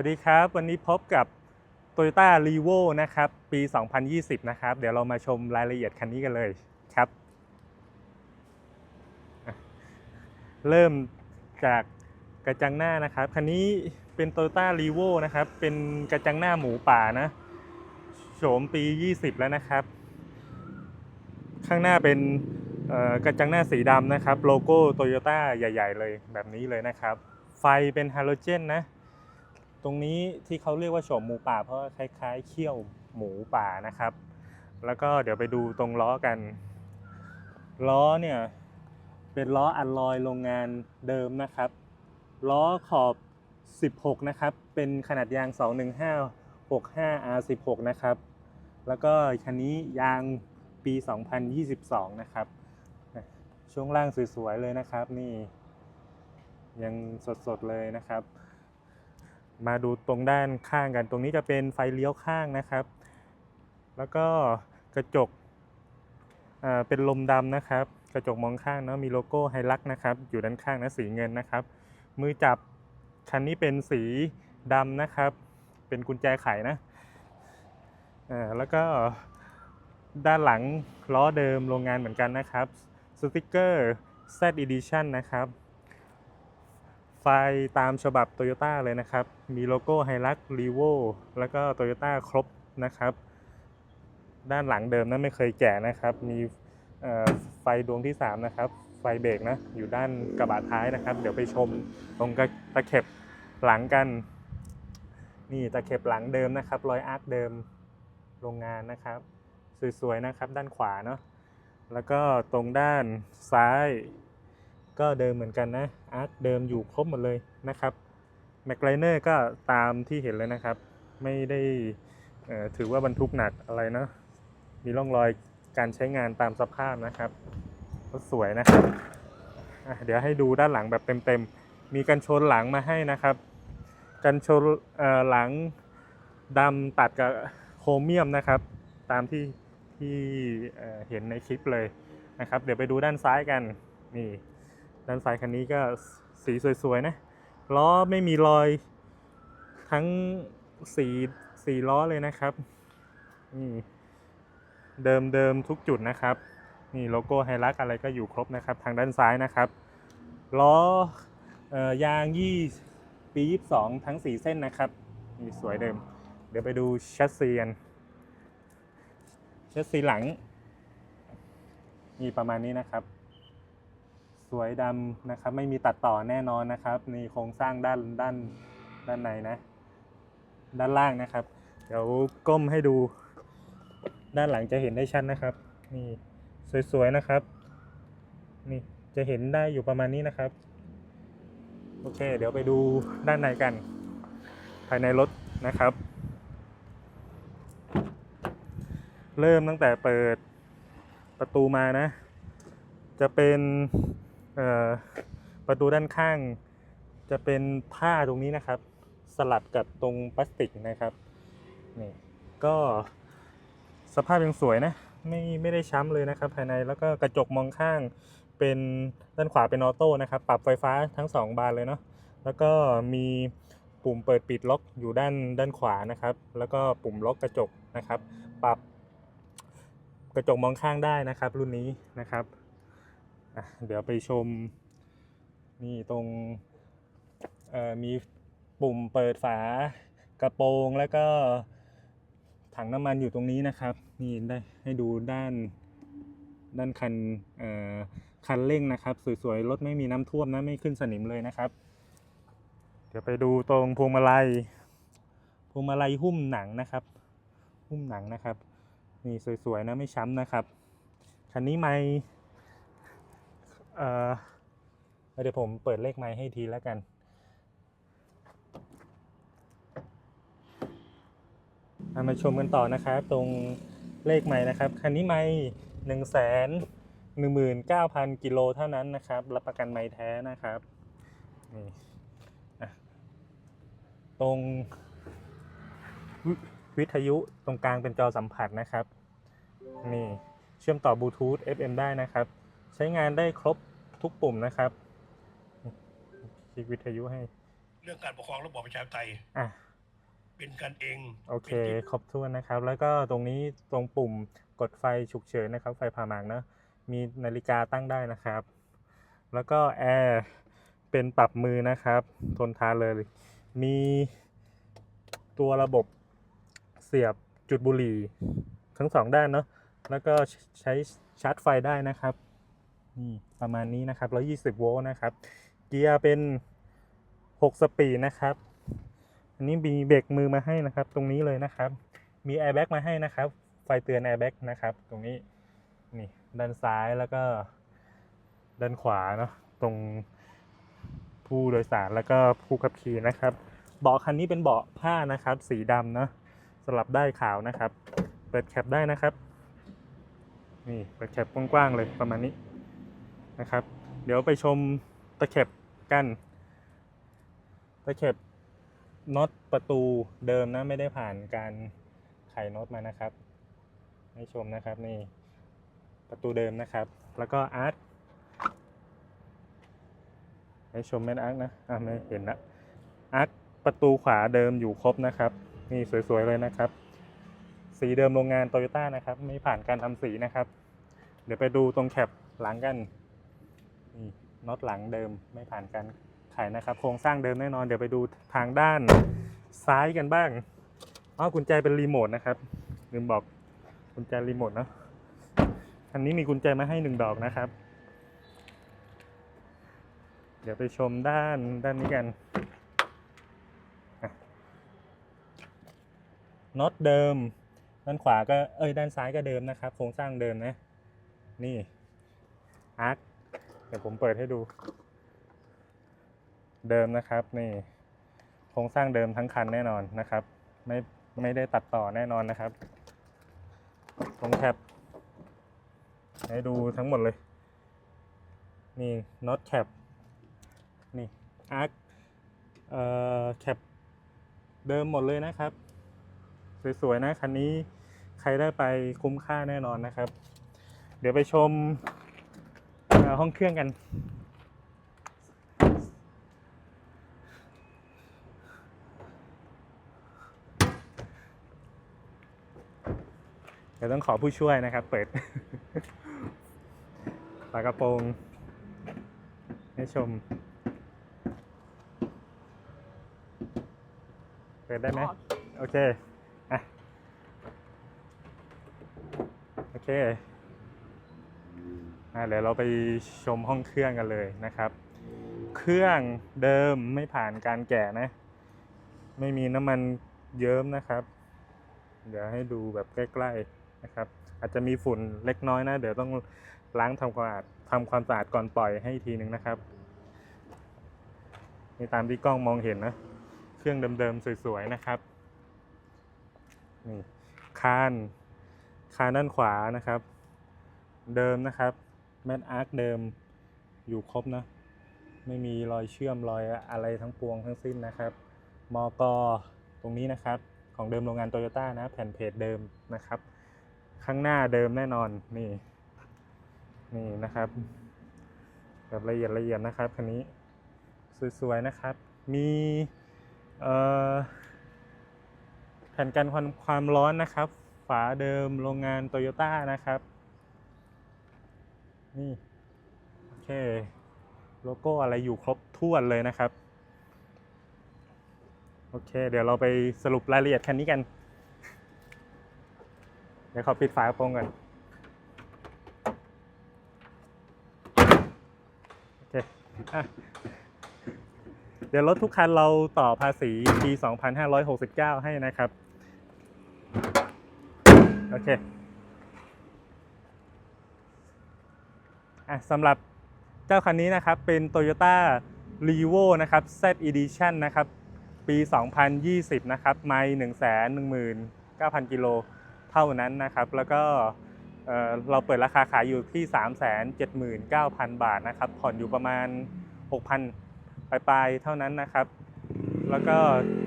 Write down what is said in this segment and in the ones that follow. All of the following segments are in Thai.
วัสดีครับ วันนี้พบกับ Toyota r e v o นะครับ ปี 2020 นะครับ เดี๋ยวเรามาชมรายละเอียดคันนี้กันเลยครับ เริ่มจากกระจังหน้านะครับ คันนี้เป็น Toyota r e v o นะครับ เป็นกระจังหน้าหมูป่านะ โฉมปี 20 แล้วนะครับ ข้างหน้าเป็นกระจังหน้าสีดำนะครับ โลโก้โตโยต้าใหญ่ ๆ เลยแบบนี้เลยนะครับ ไฟเป็นฮาโลเจนนะ ตรงนี้ที่เขาเรียกว่าโฉมหมูป่า เพราะคล้ายๆเขี้ยวหมูป่านะครับ แล้วก็เดี๋ยวไปดูตรงล้อกัน ล้อเนี่ยเป็นล้ออัลลอยโรงงานเดิมนะครับ ล้อขอบ 16 นะครับ เป็นขนาดยาง 215 65 R16 นะครับ แล้วก็คันนี้ยางปี 2022 นะครับ ช่วงล่างสวยๆเลยนะครับ นี่ยังสดๆเลยนะครับ มาดูตรงด้านข้างกัน ตรงนี้จะเป็นไฟเลี้ยวข้างนะครับ แล้วก็กระจกเป็นลมดำนะครับ กระจกมองข้างเนาะมีโลโก้ไฮลักนะครับ อยู่ด้านข้างนะสีเงินนะครับ มือจับคันนี้เป็นสีดำนะครับ เป็นกุญแจไขนะแล้วก็ด้านหลังล้อเดิมโรงงานเหมือนกันนะครับสติกเกอร์ Z Edition นะครับ ฟตามฉบับ Toyota เลยนะครับ มีโลโก้ h i l u x r e v o แล้วก็ Toyota ครบนะครับ ด้านหลังเดิมนั้นไม่เคยแกะนะครับ มีไฟดวงที่ 3 นะครับ ไฟเบรกนะ อยู่ด้านกระบะท้ายนะครับ เดี๋ยวไปชมตรงกระตะเข็บหลังกัน นี่ตะเข็บหลังเดิมนะครับ รอยอาร์คเดิมโรงงานนะครับ สวยๆนะครับ ด้านขวาเนาะ แล้วก็ตรงด้านซ้าย ก็เดิมเหมือนกันนะอาร์คเดิมอยู่ครบหมดเลยนะครับแมคไลเนอร์ก็ตามที่เห็นเลยนะครับ ไม่ได้ถือว่าบรรทุกหนักอะไรนะมีร่องรอยการใช้งานตามสภาพนะครับก็สวยนะครับเดี๋ยวให้ดูด้านหลังแบบเต็มๆ มีกันชนหลังมาให้นะครับ กันชนหลังดำตัดกับโครเมียมนะครับ ตามที่ที่เห็นในคลิปเลยนะครับ เดี๋ยวไปดูด้านซ้ายกันนี่ ด้านซ้ายคันนี้ก็สีสวยๆนะล้อไม่มีรอยทั้งสีสีล้อเลยนะครับนี่เดิมเดิมทุกจุดนะครับนี่โลโก้ไฮรักอะไรก็อยู่ครบนะครับ ทางด้านซ้ายนะครับล้อเอ่อยางยี่ปี22 ทั้ง 4 เส้นนะครับนี่สวยเดิม เดี๋ยวไปดูแชสซีกันแชสซีหลังนี่ประมาณนี้นะครับ สวยดำนะครับ ไม่มีตัดต่อแน่นอนนะครับนี่โครงสร้างด้านด้านด้านในนะ ด้านล่างนะครับ เดี๋ยวก้มให้ดู ด้านหลังจะเห็นได้ชัดนะครับ นี่สวยๆนะครับ นี่จะเห็นได้อยู่ประมาณนี้นะครับ โอเค เดี๋ยวไปดูด้านในกัน ภายในรถนะครับ เริ่มตั้งแต่เปิดประตูมานะ จะเป็น ประตูด้านข้างจะเป็นผ้าตรงนี้นะครับ สลัดกับตรงพลาสติกนะครับนี่ก็สภาพยังสวยนะไม่ไม่ได้ช้ำเลยนะครับ ภายในแล้วก็กระจกมองข้างเป็นด้านขวาเป็นออโต้นะครับ ปรับไฟฟ้าทั้งสองบานเลยเนาะแล้วก็มีปุ่มเปิดปิดล็อกอยู่ด้านด้านขวานะครับ แล้วก็ปุ่มล็อกกระจกนะครับ ปรับกระจกมองข้างได้นะครับ รุ่นนี้นะครับ เดี๋ยวไปชม นี่ตรงมีปุ่มเปิดฝากระโปรงแล้วก็ถังน้ำมันอยู่ตรงนี้นะครับ นี่ได้ให้ดูด้านด้านคันคันเร่งนะครับ สวยๆรถไม่มีน้ำท่วมนะไม่ขึ้นสนิมเลยนะครับ เดี๋ยวไปดูตรงพวงมาลัยพวงมาลัยหุ้มหนังนะครับ หุ้มหนังนะครับ นี่สวยๆนะไม่ช้ำนะครับคันนี้ไม่ เดี๋ยวผมเปิดเลขไม้ให้ทีแล้วกัน มาชมกันต่อนะครับ ตรงเลขไม้นะครับ คันนี้ไม้หนึ่งแสนหนึ่งหมื่นเก้าพันกิโลเท่านั้นนะครับ รับประกันไม้แท้นะครับนี่ตรงวิวิทยุตรงกลางเป็นจอสัมผัสนะครับ นี่ เชื่อมต่อบลูทูธ FM ได้นะครับ ใช้งานได้ครบทุกปุ่มนะครับคลิกวิทยุให้ เรื่องการปกครองระบอบประชาธิปไตยอะ เป็นกันเองโอเค ป็นที่ครบถ้วนนะครับ แล้วก็ตรงนี้ตรงปุ่มกดไฟฉุกเฉินนะครับ ไฟผ่าหมากเนอะมีนาฬิกาตั้งได้นะครับ แล้วก็แอร์เป็นปรับมือนะครับ ทนทานเลย มีตัวระบบเสียบจุดบุหรี่ทั้งสองด้านเนาะแล้วก็ใช้ชาร์จไฟได้นะครับนี่ ประมาณนี้นะครับ 120 โวลต์นะครับ เกียร์เป็น 6 สปีดนะครับ อันนี้มีเบรกมือมาให้นะครับ ตรงนี้เลยนะครับ มีแอร์แบ็กมาให้นะครับ ไฟเตือนแอร์แบ็กนะครับ ตรงนี้ นี่ด้านซ้ายแล้วก็ด้านขวาเนาะ ตรงผู้โดยสารแล้วก็ผู้ขับขี่นะครับ เบาะคันนี้เป็นเบาะผ้านะครับ สีดำเนาะสลับได้ขาวนะครับ เปิดแคปได้นะครับ นี่เปิดแคปกว้างๆเลยประมาณนี้ นะครับ เดี๋ยวไปชมตะเข็บกัน ตะเข็บน็อตประตูเดิมนะไม่ได้ผ่านการไขน็อตมานะครับ ให้ชมนะครับนี่ประตูเดิมนะครับ แล้วก็อาร์ตให้ชมแม่นอาร์ตนะอะไม่เห็นละอาร์ตประตูขวาเดิมอยู่ครบนะครับ นี่สวยๆเลยนะครับ สีเดิมโรงงานโตโยต้านะครับ ไม่ผ่านการทำสีนะครับ เดี๋ยวไปดูตรงแคปหลังกัน น็อตหลังเดิมไม่ผ่านการไขนะครับ โครงสร้างเดิมแน่นอน เดี๋ยวไปดูทางด้านซ้ายกันบ้างอ๋อกุญแจเป็นรีโมทนะครับลืมบอกกุญแจรีโมทเนอะอันนี้มีกุญแจมาให้หนึ่งดอกนะครับ เดี๋ยวไปชมด้านด้านนี้กันน็อตเดิม ด้านขวาก็เอ้ยด้านซ้ายก็เดิมนะครับ โครงสร้างเดิมนะ นี่อาร์ค เดี๋ยวผมเปิดให้ดู เดิมนะครับ นี่โครงสร้างเดิมทั้งคันแน่นอนนะครับ ไม่ไม่ได้ตัดต่อแน่นอนนะครับตรงแคปให้ดูทั้งหมดเลย นี่น็อตแคปนี่อาร์คเอ่อแคปเดิมหมดเลยนะครับ สวยๆนะคันนี้ใครได้ไปคุ้มค่าแน่นอนนะครับ เดี๋ยวไปชม ห้องเครื่องกัน เดี๋ยวต้องขอผู้ช่วยนะครับ เปิดฝากระโปรง ให้ชม เปิดได้ไหมโอเค อะ โอเคอะ เดี๋ยวเราไปชมห้องเครื่องกันเลยนะครับ เครื่องเดิมไม่ผ่านการแกะนะ ไม่มีน้ำมันเยิ้มนะครับ เดี๋ยวให้ดูแบบใกล้ๆนะครับ อาจจะมีฝุ่นเล็กน้อยนะ เดี๋ยวต้องล้างทำความสะอาดทำความสะอาดก่อนปล่อยให้ทีหนึ่งนะครับนี่ตามที่กล้องมองเห็นนะ เครื่องเดิมๆสวยๆนะครับนี่คานคานด้านขวานะครับ เดิมนะครับ แมทอาร์คเดิมอยู่ครบนะ ไม่มีรอยเชื่อมรอยอะไรทั้งปวงทั้งสิ้นนะครับ มอกอตรงนี้นะครับ ของเดิมโรงงานโตโยต้านะ แผ่นเพจเดิมนะครับ ข้างหน้าเดิมแน่นอนนี่นี่นะครับแบบละเอียดละเอียดนะครับคันนี้สวยๆนะครับ มีแผ่นกันความความร้อนนะครับ ฝาเดิมโรงงานโตโยต้านะครับ นี่โอเค โลโก้อะไรอยู่ครบถ้วนเลยนะครับ โอเค เดี๋ยวเราไปสรุปรายละเอียดคันนี้กัน เดี๋ยวขอปิดฝากระโปรงก่อนโอเคอเดี๋ยวรถทุกคันเราต่อภาษีปี 2569 ให้นะครับ โอเค อะ สำหรับเจ้าคันนี้นะครับเป็น Toyota r e v o นะครับ Z Edition นะครับ ปี 2020 นะครับ ไม่119,000 กิโลเท่านั้นนะครับ แล้วก็เอ่อเราเปิดราคาขายอยู่ที่ 379,000 บาทนะครับ ผ่อนอยู่ประมาณ 6,000 ปลายๆ เท่านั้นนะครับ แล้วก็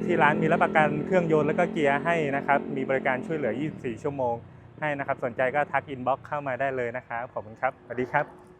ที่ร้านมีรับประกันเครื่องยนต์แล้วก็เกียร์ให้นะครับ มีบริการช่วยเหลือ 24 ชั่วโมงให้นะครับ สนใจก็ทักอินบ็อกซ์เข้ามาได้เลยนะครับ ขอบคุณครับ สวัสดีครับ